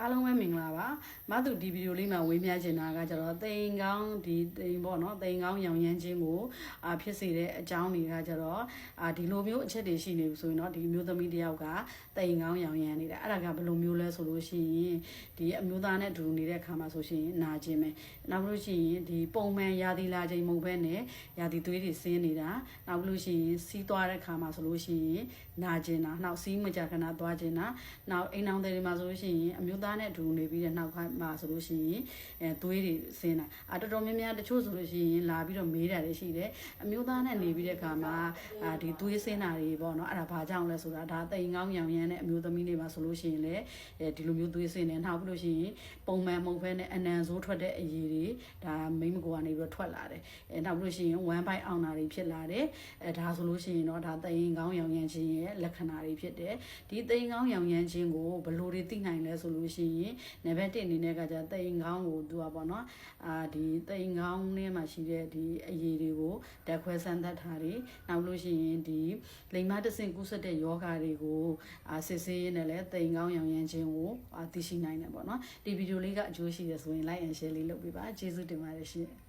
အားလုံးပဲမင်္ဂလာပါမသူဒီဗီဒီယိုလေးမှာဝေးမြချင်တာကကျတော့တိမ်ကောင်းဒီတိမ်ပေါ့နော်တိမ်ကောင်းရောင်ရမ်းခြင်းကိုအာဖြစ်စေတဲ့အကြောင်းတွေကကျတော့အာဒီလိုမျိုးအချက်တွေရှိနေပြီဆိုရင်တော့ဒီအမျိုးသမီးတစ်ယောက်ကတိမ်ကောင်းရောင်ရမ်းနေတာအဲ့ဒါကဘယ်လိုမျိုးလဲဆိုလို့ရှိရင်ဒီအမျိုးသားနဲ့အတူတူနေတဲ့အခါမှာဆိုရှင်နာခြင်းပဲနောက်လို့ရှိရင်ဒီပုံမှန်ရာသီလာချိန်မဟုတ်ဘဲနဲ့ရာသီသွေးတွေဆင်းနေတာနောက်လို့ရှိရင်စီးသွားတဲ့အခါမှာဆိုလို့ရှိရင်နာခြင်းတာနောက်စီးမကြခဏသွားခြင်းတာနောက်အိမ်အောင်တွေမှာဆိုလို့ရှိရင်အမျိုးသားနဲ့အတူနေပြီးတဲ့နောက်ပိုင်းမှာဆိုလို့ရှိရင်အဲသွေးတွေဆင်းတာအတော်တော်များများတချို့ဆိုလို့ရှိရင်လာပြီးတော့မေးတာတွေရှိတယ်အမျိုးသားနဲ့နေပြီးတဲ့အခါမှာအာဒီသွေးဆင်းတာတွေပေါ့နော်အဲ့ဒါဘာကြောင့်လဲဆိုတာဒါတိမ်ကောင်းရောင်ရမ်းတဲ့အမျိုးသမီးတွေမှာဆိုလို့ရှိရင်လည်းအဲဒီလိုမျိုးသွေးဆင်းနေနောက်ပြီးလို့ရှိရင်ပုံမှန်မဟုတ်ဘဲနဲ့အနံဆိုးထွက်တဲ့အရည်တွေဒါမိမကိုကနေပြီးတော့ထွက်လာတယ်အဲနောက်ပြီးလို့ရှိရင်ဝမ်းပိုက်အောင်တာတွေဖြစ်လာတယ်အဲဒါဆိုလို့ရှိရင်တော့ဒါတိမ်ကောင်းရောင်ရမ်းခြင်းရဲ့လက္ခဏာတွေဖြစ်တယ်ဒီတိမ်ကောင်းရောင်ရမ်းခြင်းကိုဘယ်လိုတွေသိနိုင်လဲဆိုလို့ရှိရင်နံပါတ်1အနေနဲ့ကじゃတိမ်ကောင်းကိုသူကပေါ့နော်အာဒီတိမ်ကောင်းထဲမှာရှိတဲ့ဒီအရည်တွေကိုတက်ခွဲစမ်းသပ်တာတွေနောက်လို့ရှိရင်ဒီလိမ်မတဆင့်ကူးဆက်တဲ့ယောဂါတွေကိုအာစစ်ဆေးရင်းနဲ့လည်းတိမ်ကောင်းရောင်ရမ်းခြင်းကိုအာသိရှိနိုင်တယ်ပေါ့နော်ဒီဗီဒီယိုလေးကအကျိုးရှိတယ်ဆိုရင် like and share လေးလုပ်ပေးပါကျေးဇူးတင်ပါတယ်ရှင်